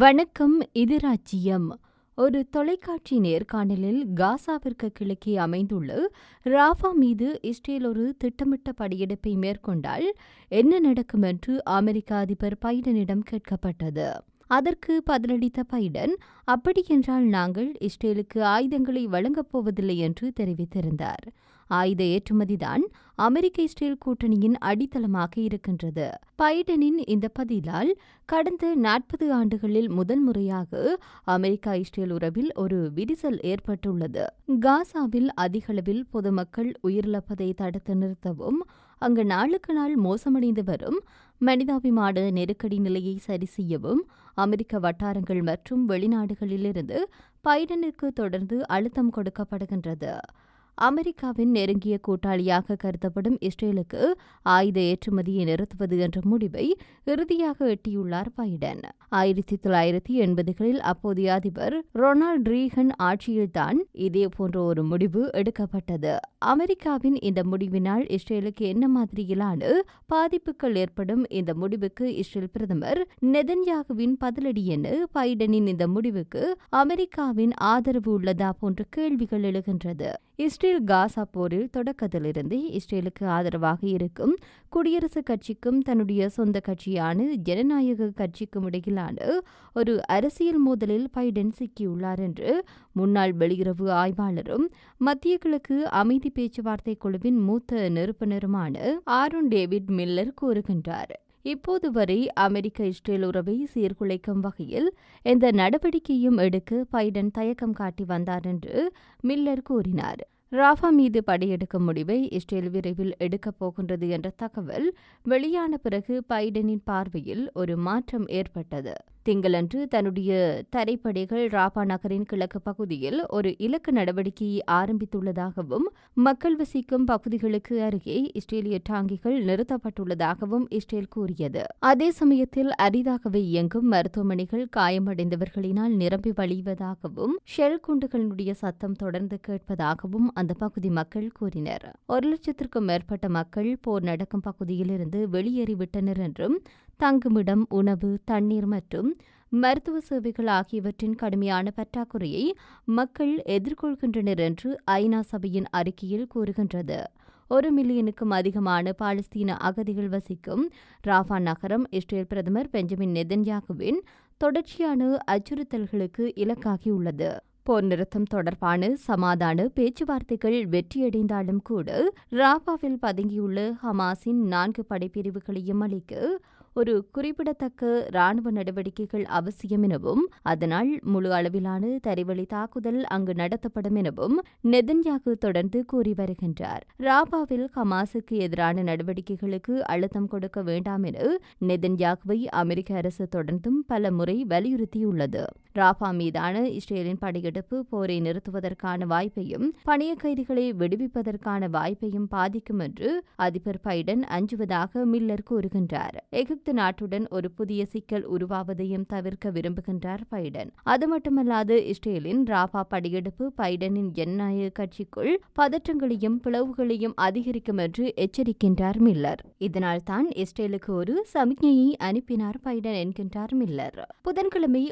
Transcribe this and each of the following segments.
வணக்கம் இது ராஜ்யம் ஒரு தொலைக்காட்சி நேர்காணலில் காசாவிற்கு கிழக்கே அமைந்துள்ள ராஃபா மீது இஸ்ரேல் ஒரு திட்டமிட்ட படையெடுப்பை மேற்கொண்டால் என்ன நடக்கும் என்று அமெரிக்க அதிபர் பைடனிடம் கேட்கப்பட்டது. அதற்கு பதிலளித்த பைடன் அப்படியென்றால் நாங்கள் இஸ்ரேலுக்கு ஆயுதங்களை வழங்கப் போவதில்லை என்று தெரிவித்திருந்தார். ஆயுத ஏற்றுமதிதான் அமெரிக்க இஸ்ரேல் கூட்டணியின் அடித்தளமாக இருக்கின்றது. பைடனின் இந்த பதிலால் கடந்த நாற்பது ஆண்டுகளில் முதல் முறையாக அமெரிக்கா இஸ்ரேல் உறவில் ஒரு விரிசல் ஏற்பட்டுள்ளது. காசாவில் அதிகளவில் பொதுமக்கள் உயிரிழப்பதை தடுத்து நிறுத்தவும் அங்கு நாளுக்கு நாள் மோசமடைந்து வரும் மனிதாபிமான நெருக்கடி நிலையை சரி செய்யவும் அமெரிக்க வட்டாரங்கள் மற்றும் வெளிநாடுகளிலிருந்து பைடனுக்கு தொடர்ந்து அழுத்தம் கொடுக்கப்படுகின்றது. அமெரிக்காவின் நெருங்கிய கூட்டாளியாக கருதப்படும் இஸ்ரேலுக்கு ஆயுத ஏற்றுமதியை நிறுத்துவது என்ற முடிவை இறுதியாக எட்டியுள்ளார் பைடன். ஆயிரத்தி தொள்ளாயிரத்தி எண்பதுகளில் அப்போதைய அதிபர் ரொனால்ட் ரீகன் ஆட்சியில்தான் இதே போன்ற ஒரு முடிவு எடுக்கப்பட்டது. அமெரிக்காவின் இந்த முடிவினால் இஸ்ரேலுக்கு என்ன மாதிரியிலான பாதிப்புகள் ஏற்படும் இந்த முடிவுக்கு இஸ்ரேல் பிரதமர் நெதன்யாகுவின் பதிலடி என பைடனின் இந்த முடிவுக்கு அமெரிக்காவின் ஆதரவு உள்ளதா போன்ற கேள்விகள் எழுகின்றது. இஸ்ரேல் காசா போரில் தொடக்கத்திலிருந்து இஸ்ரேலுக்கு ஆதரவாக இருக்கும் குடியரசுக் கட்சிக்கும் தன்னுடைய சொந்த கட்சியான ஜனநாயக கட்சிக்கும் இடையிலான ஒரு அரசியல் மோதலில் பைடன் சிக்கியுள்ளார் என்று முன்னாள் வெளியுறவு ஆய்வாளரும் மத்திய கிழக்கு அமைதி பேச்சுவார்த்தை குழுவின் மூத்த நிருபனருமான ஆரோன் டேவிட் மில்லர் கூறுகின்றார். இப்போது வரை அமெரிக்க இஸ்ரேல் உறவை சீர்குலைக்கும் வகையில் எந்த நடவடிக்கையும் எடுக்க பைடன் தயக்கம் காட்டி வந்தார் என்று மில்லர் கூறினார். ராஃபா மீது படையெடுக்கும் முடிவை இஸ்ரேல் விரைவில் எடுக்கப் போகின்றது என்ற தகவல் வெளியான பிறகு பைடனின் பார்வையில் ஒரு மாற்றம் ஏற்பட்டது. திங்களன்று தன்னுடைய தரைப்படைகள் ராபா நகரின் கிழக்கு பகுதியில் ஒரு இலக்கு நடவடிக்கையை ஆரம்பித்துள்ளதாகவும் மக்கள் வசிக்கும் பகுதிகளுக்கு அருகே இஸ்ரேலிய டாங்கிகள் நிறுத்தப்பட்டுள்ளதாகவும் இஸ்ரேல் கூறியது. அதே சமயத்தில் அரிதாகவே இயங்கும் மருத்துவமனைகள் காயமடைந்தவர்களினால் நிரம்பி வழிவதாகவும் ஷெல் குண்டுகளுடைய சத்தம் தொடர்ந்து கேட்பதாகவும் அந்த பகுதி மக்கள் கூறினர். ஒரு லட்சத்திற்கும் மேற்பட்ட மக்கள் போர் நடக்கும் பகுதியிலிருந்து வெளியேறிவிட்டனர் என்றும் தங்குமிடம் உணவு தண்ணீர் மற்றும் மருத்துவ சேவைகள் ஆகியவற்றின் கடுமையான பற்றாக்குறையை மக்கள் எதிர்கொள்கின்றனர் என்று ஐநா சபையின் அறிக்கையில் கூறுகின்றது. ஒரு மில்லியனுக்கும் அதிகமான பாலஸ்தீன அகதிகள் வசிக்கும் ராஃபா நகரம் இஸ்ரேல் பிரதமர் பெஞ்சமின் நெதன்யாகுவின் தொடர்ச்சியான அச்சுறுத்தல்களுக்கு இலக்காகியுள்ளது. போர் நிறுத்தம் தொடர்பான சமாதான பேச்சுவார்த்தைகள் வெற்றியடைந்தாலும் கூட ராபாவில் பதுங்கியுள்ள ஹமாஸின் நான்கு படைப்பிரிவுகளையும் அளிக்க ஒரு குறிப்பிடத்தக்க ராணுவ நடவடிக்கைகள் அவசியம் எனவும் அதனால் முழு அளவிலான தரைவழி தாக்குதல் அங்கு நடத்தப்படும் எனவும் நெதன்யாகு தொடர்ந்து கூறி வருகின்றார். ராபாவில் ஹமாஸுக்கு எதிரான நடவடிக்கைகளுக்கு அழுத்தம் கொடுக்க வேண்டாம் என நெதன்யாகுவை அமெரிக்க அரசு தொடர்ந்தும் பல முறை வலியுறுத்தியுள்ளது. ராபா மீதான இஸ்ரேலின் படையெடுப்பு போரை நிறுத்துவதற்கான வாய்ப்பையும் பணிய கைதிகளை விடுவிப்பதற்கான வாய்ப்பையும் பாதிக்கும் என்று அதிபர் பைடன் அஞ்சுவதாக மில்லர் கூறுகின்றார். எகிப்து நாட்டுடன் ஒரு புதிய சிக்கல் உருவாவதையும் தவிர்க்க விரும்புகின்றார் பைடன். அது மட்டுமல்லாது இஸ்ரேலின் ராபா படையெடுப்பு பைடனின் ஜனநாயக கட்சிக்குள் பதற்றங்களையும் பிளவுகளையும் அதிகரிக்கும் என்று எச்சரிக்கின்றார் மில்லர். இதனால் தான் இஸ்ரேலுக்கு ஒரு சமிக்ஞையை அனுப்பினார் பைடன் என்கின்றார் மில்லர். புதன்கிழமை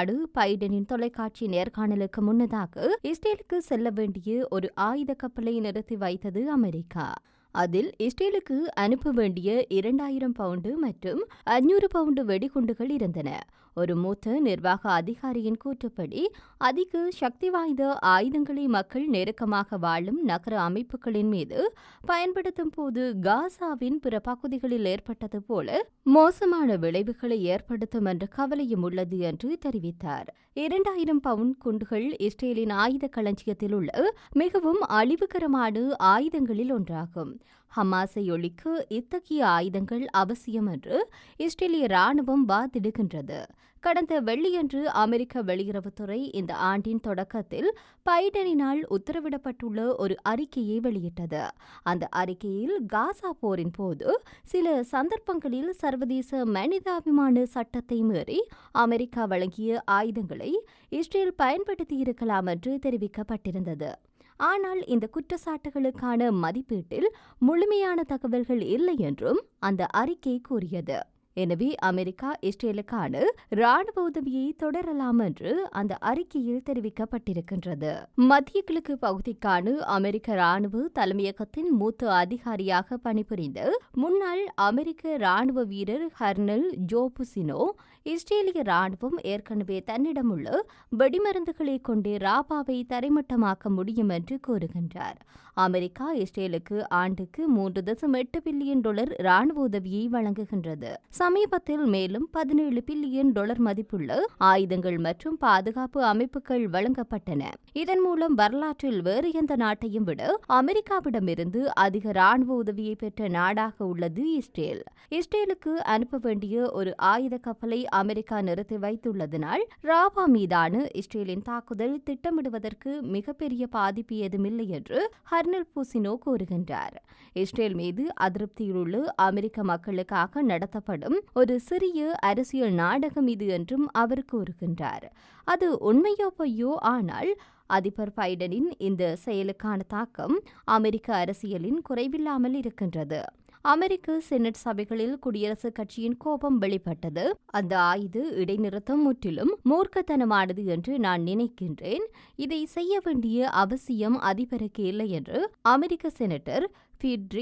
ஒளிபரப்பாடு பைடனின் தொலைக்காட்சி நேர்காணலுக்கு முன்னதாக இஸ்ரேலுக்கு செல்ல வேண்டிய ஒரு ஆயுத கப்பலை நிறுத்தி வைத்தது அமெரிக்கா. அதில் இஸ்ரேலுக்கு அனுப்ப வேண்டிய இரண்டாயிரம் பவுண்டு மற்றும் அஞ்சூறு பவுண்டு வெடிகுண்டுகள் இருந்தன. ஒரு மூத்த நிர்வாக அதிகாரியின் கூற்றுப்படி அதிக சக்தி வாய்ந்த ஆயுதங்களை மக்கள் நெருக்கமாக வாழும் நகர அமைப்புகளின் மீது பயன்படுத்தும் போது காசாவின் பிற பகுதிகளில் ஏற்பட்டது போல மோசமான விளைவுகளை ஏற்படுத்தும் என்ற கவலையும் உள்ளது என்று தெரிவித்தார். இரண்டாயிரம் பவுண்ட் குண்டுகள் இஸ்ரேலின் ஆயுத களஞ்சியத்தில் உள்ள மிகவும் அழிவுகரமான ஆயுதங்களில் ஒன்றாகும். ஹமாஸை ஒழிக்க இத்தகைய ஆயுதங்கள் அவசியம் என்று இஸ்ரேலிய ராணுவம் வாதிடுகின்றது. கடந்த வெள்ளியன்று அமெரிக்க வெளியுறவுத்துறை இந்த ஆண்டின் தொடக்கத்தில் பைடனினால் உத்தரவிடப்பட்டுள்ள ஒரு அறிக்கையை வெளியிட்டது. அந்த அறிக்கையில் காசா போரின் போது சில சந்தர்ப்பங்களில் சர்வதேச மனிதாபிமான சட்டத்தை மீறி அமெரிக்கா வழங்கிய ஆயுதங்களை இஸ்ரேல் பயன்படுத்தியிருக்கலாம் என்று தெரிவிக்கப்பட்டிருந்தது. ஆனால் இந்த குற்றச்சாட்டுகளுக்கான மதிப்பீட்டில் முழுமையான தகவல்கள் இல்லை என்றும் அந்த அறிக்கை கூறியது. எனவே அமெரிக்கா இஸ்ரேலுக்கான ராணுவ உதவியை தொடரலாம் என்று அந்த அறிக்கையில் தெரிவிக்கப்பட்டிருக்கின்றது. மத்திய கிழக்கு பகுதிக்கான அமெரிக்க ராணுவ தலைமையகத்தின் மூத்த அதிகாரியாக பணிபுரிந்த முன்னாள் அமெரிக்க ராணுவ வீரர் கர்னல் ஜோபுசினோ இஸ்ரேலிய ராணுவம் ஏற்கனவே தன்னிடமுள்ள வெடிமருந்துகளை கொண்டு ராபாவை தரைமட்டமாக்க முடியும் என்று கூறுகின்றார். அமெரிக்கா இஸ்ரேலுக்கு ஆண்டுக்கு மூன்று தசம் எட்டு பில்லியன் டாலர் ராணுவ உதவியை வழங்குகின்றது. சமீபத்தில் மேலும் பதினேழு பில்லியன் டாலர் மதிப்புள்ள ஆயுதங்கள் மற்றும் பாதுகாப்பு அமைப்புகள் வழங்கப்பட்டன. இதன் மூலம் வரலாற்றில் வேறு எந்த நாட்டையும் விட அமெரிக்காவிடமிருந்து அதிக ராணுவ உதவியை பெற்ற நாடாக உள்ளது இஸ்ரேல். இஸ்ரேலுக்கு அனுப்ப வேண்டிய ஒரு ஆயுத கப்பலை அமெரிக்கா நிறுத்தி வைத்துள்ளதனால் ராபா மீதான இஸ்ரேலின் தாக்குதல் திட்டமிடுவதற்கு மிகப்பெரிய பாதிப்பு ஏதுமில்லை என்று ஹர்னல் பூசினோ கூறுகின்றார். இஸ்ரேல் மீது அதிருப்தியிலுள்ள அமெரிக்க மக்களுக்காக நடத்தப்படும் ஒரு சிறிய அரசியல் நாடகம் இது என்றும் அவர் கூறுகின்றார். அது உண்மையோ பொய்யோ ஆனால் அதிபர் பைடனின் இந்த செயலுக்கான தாக்கம் அமெரிக்க அரசியலின் குறைவில்லாமல் இருக்கின்றது. அமெரிக்க செனட் சபைகளில் குடியரசுக் கட்சியின் கோபம் வெளிப்பட்டது. அந்த ஆயுத இடைநிறுத்தம் முற்றிலும் மூர்க்கத்தனமானது என்று நான் நினைக்கின்றேன். இதை செய்ய வேண்டிய அவசியம் அதிபருக்கு இல்லை என்று அமெரிக்க செனட்டர் பீட்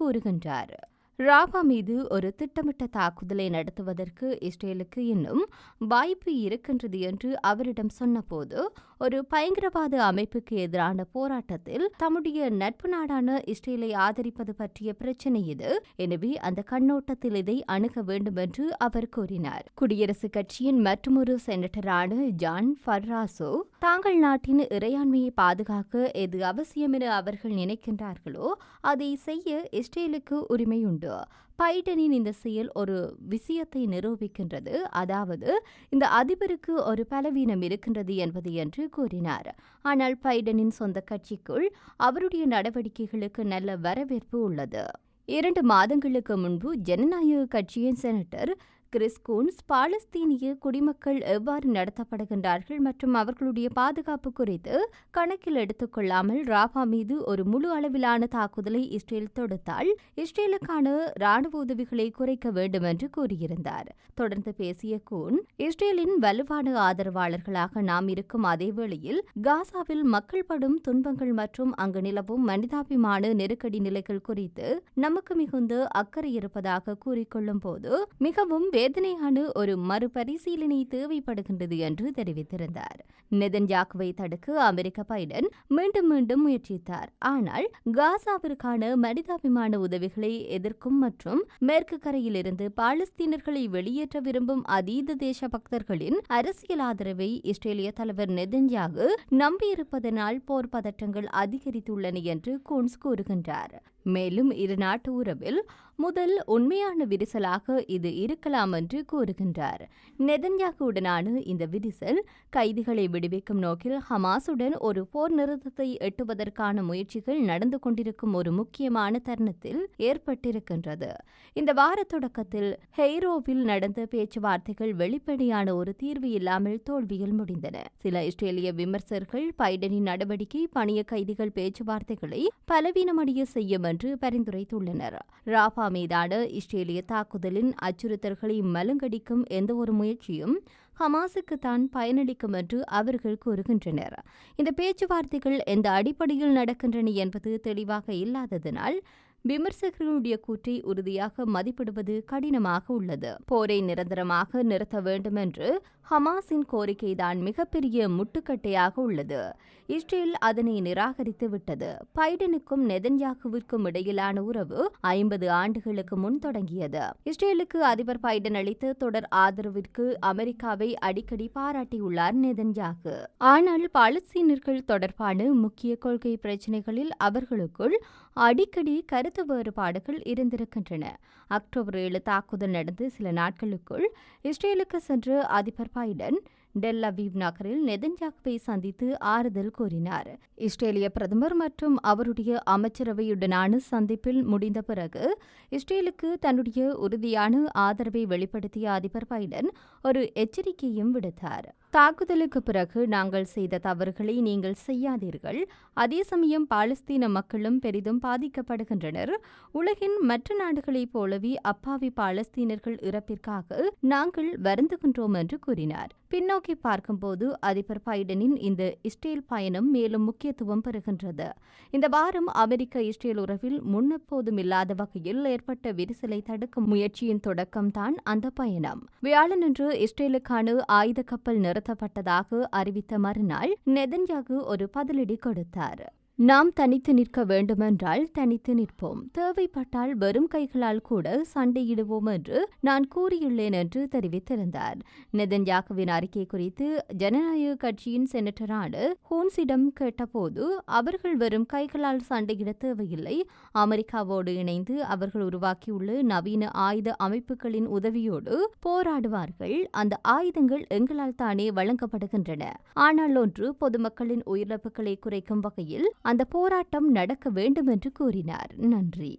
கூறுகின்றார். ராபா மீது ஒரு திட்டமிட்ட தாக்குதலை நடத்துவதற்கு இஸ்ரேலுக்கு இன்னும் வாய்ப்பு இருக்கின்றது என்று அவரிடம் சொன்னபோது ஒரு பயங்கரவாத அமைப்புக்கு எதிரான போராட்டத்தில் தம்முடைய நட்பு நாடான இஸ்ரேலை ஆதரிப்பது பற்றிய பிரச்சினை இது. எனவே அந்த கண்ணோட்டத்தில் இதை அணுக வேண்டும் என்று அவர் கூறினார். குடியரசுக் கட்சியின் மற்றொரு செனட்டரான ஜான் ஃபர்ராசோ தாங்கள் நாட்டின் இறையாண்மையை பாதுகாக்க எது அவசியம் என அவர்கள் நினைக்கின்றார்களோ அதை செய்ய இஸ்ரேலுக்கு உரிமை உண்டு பைடனின் இந்த செயல் ஒரு விஷயத்தை நிரூபிக்கின்றது. அதாவது இந்த அதிபருக்கு ஒரு பலவீனம் இருக்கின்றது என்பது என்று கூறினார். ஆனால் பைடனின் சொந்த கட்சிக்குள் அவருடைய நடவடிக்கைகளுக்கு நல்ல வரவேற்பு உள்ளது. இரண்டு மாதங்களுக்கு முன்பு ஜனநாயக கட்சியின் செனட்டர் கிறிஸ்கூன்ஸ் பாலஸ்தீனிய குடிமக்கள் எவ்வாறு நடத்தப்படுகின்றார்கள் மற்றும் அவர்களுடைய பாதுகாப்பு குறித்து கணக்கில் எடுத்துக்கொள்ளாமல் ராபா மீது ஒரு முழு அளவிலான தாக்குதலை இஸ்ரேல் தொடுத்தால் இஸ்ரேலுக்கான ராணுவ உதவிகளை குறைக்க வேண்டும் என்று கூறியிருந்தார். தொடர்ந்து பேசிய கூன் இஸ்ரேலின் வலுவான ஆதரவாளர்களாக நாம் இருக்கும் அதே வேளையில் காசாவில் மக்கள் படும் துன்பங்கள் மற்றும் அங்கு நிலவும் மனிதாபிமான நெருக்கடி நிலைகள் குறித்து நமக்கு மிகுந்த அக்கறை இருப்பதாக கூறிக்கொள்ளும் போது மிகவும் வேதனையான ஒரு மறுபரிசீலனை தேவைப்படுகின்றது என்று தெரிவித்திருந்தார். நெதன்யாக்குவை தடுக்க அமெரிக்க பைடன் மீண்டும் மீண்டும் முயற்சித்தார். ஆனால் காசாவிற்கான மனிதாபிமான உதவிகளை எதிர்க்கும் மற்றும் மேற்கு கரையிலிருந்து பாலஸ்தீனர்களை வெளியேற்ற விரும்பும் அதீத தேச பக்தர்களின் அரசியல் ஆதரவை இஸ்ரேலிய தலைவர் நெதன்யாகு நம்பியிருப்பதனால் போர் பதற்றங்கள் அதிகரித்துள்ளன என்று கூன்ஸ் கூறுகின்றார். மேலும் இரு நாட்டு உறவில் முதல் உண்மையான விரிசலாக இது இருக்கலாம் என்று கூறுகின்றார். நெதன்யாகுவுடனான இந்த விரிசல் கைதிகளை விடுவிக்கும் நோக்கில் ஹமாஸுடன் ஒரு போர் நிறுத்தத்தை எட்டுவதற்கான முயற்சிகள் நடந்து கொண்டிருக்கும் ஒரு முக்கியமான தருணத்தில் ஏற்பட்டிருக்கின்றது. இந்த வார தொடக்கத்தில் ஹெய்ரோவில் நடந்த பேச்சுவார்த்தைகள் வெளிப்படையான ஒரு தீர்வு இல்லாமல் தோல்வியில் முடிந்தன. சில இஸ்ரேலிய விமர்சகர்கள் பைடனின் நடவடிக்கை பணிய கைதிகள் பேச்சுவார்த்தைகளை பலவீனமடைய செய்யும் என்று பரிந்துரைத்துள்ளனர். ராபா மீதான இஸ்ரேலிய தாக்குதலின் அச்சுறுத்தல்களை மலுங்கடிக்கும் எந்தவொரு முயற்சியும் ஹமாஸுக்கு தான் பயனளிக்கும் என்று அவர்கள் கூறுகின்றனர். இந்த பேச்சுவார்த்தைகள் எந்த அடிப்படையில் நடக்கின்றன என்பது தெளிவாக இல்லாததனால் விமர்சகர்களுடைய கூற்றை உறுதியாக மதிப்பிடுவது கடினமாக உள்ளது. போரை நிரந்தரமாக நிறுத்த வேண்டும் என்று ஹமாஸின் கோரிக்கைதான் மிகப்பெரிய முட்டுக்கட்டையாக உள்ளது. இஸ்ரேல் அதனை நிராகரித்து விட்டது. பைடனுக்கும் நெதன்யாகுவிற்கும் இடையிலான உறவு ஐம்பது ஆண்டுகளுக்கு முன் தொடங்கியது. இஸ்ரேலுக்கு அதிபர் பைடன் அளித்த தொடர் ஆதரவிற்கு அமெரிக்காவை அடிக்கடி பாராட்டியுள்ளார் நெதன்யாகு. ஆனால் பாலஸ்தீனர்கள் தொடர்பான முக்கிய கொள்கை பிரச்சினைகளில் அவர்களுக்குள் அடிக்கடி கருத்து வேறுபாடுகள் இருந்திருக்கின்றன. அக்டோபர் ஏழு தாக்குதல் நடந்து சில நாட்களுக்குள் இஸ்ரேலுக்கு சென்று அதிபர் பைடன் டெல் அவீவ் நகரில் நெதன்யாக்வை சந்தித்து ஆறுதல் கூறினார். இஸ்ரேலிய பிரதமர் மற்றும் அவருடைய அமைச்சரவையுடனான சந்திப்பில் முடிந்த பிறகு இஸ்ரேலுக்கு தன்னுடைய உறுதியான ஆதரவை வெளிப்படுத்திய அதிபர் பைடன் ஒரு எச்சரிக்கையும் விடுத்தார். தாக்குதலுக்கு பிறகு நாங்கள் செய்த தவறுகளை நீங்கள் செய்யாதீர்கள். அதே சமயம் பாலஸ்தீன மக்களும் பெரிதும் பாதிக்கப்படுகின்றனர். உலகின் மற்ற நாடுகளைப் போலவே அப்பாவி பாலஸ்தீனர்கள் இறப்பிற்காக நாங்கள் வருந்துகின்றோம் என்று கூறினார். பின்னோக்கி பார்க்கும்போது அதிபர் பைடனின் இந்த இஸ்ரேல் பயணம் மேலும் முக்கியத்துவம் பெறுகின்றது. இந்த வாரம் அமெரிக்க இஸ்ரேல் உறவில் முன்னெப்போதும் இல்லாத வகையில் ஏற்பட்ட விரிசலை தடுக்கும் முயற்சியின் தொடக்கம்தான் அந்த பயணம். வியாழனன்று இஸ்ரேலுக்கான ஆயுத கப்பல் நிறுத்தப்பட்டதாக அறிவித்த மறுநாள் நெதன்யாகு ஒரு பதிலடி கொடுத்தார். நாம் தனித்து நிற்க வேண்டுமென்றால் தனித்து நிற்போம். தேவைப்பட்டால் வெறும் கைகளால் கூட சண்டையிடுவோம் என்று நான் கூறியுள்ளேன் என்று தெரிவித்திருந்தார். நெதன்யாகுவின் அறிக்கை குறித்து ஜனநாயக கட்சியின் செனட்டரான ஹூன்ஸிடம் கேட்டபோது அவர்கள் வெறும் கைகளால் சண்டையிட தேவையில்லை. அமெரிக்காவோடு இணைந்து அவர்கள் உருவாக்கியுள்ள நவீன ஆயுத அமைப்புகளின் உதவியோடு போராடுவார்கள். அந்த ஆயுதங்கள் எங்களால் தானே வழங்கப்படுகின்றன. ஆனால் ஒன்று பொதுமக்களின் உயிரிழப்புகளை குறைக்கும் வகையில் அந்த போராட்டம் நடக்க வேண்டும் என்று கூறினார். நன்றி.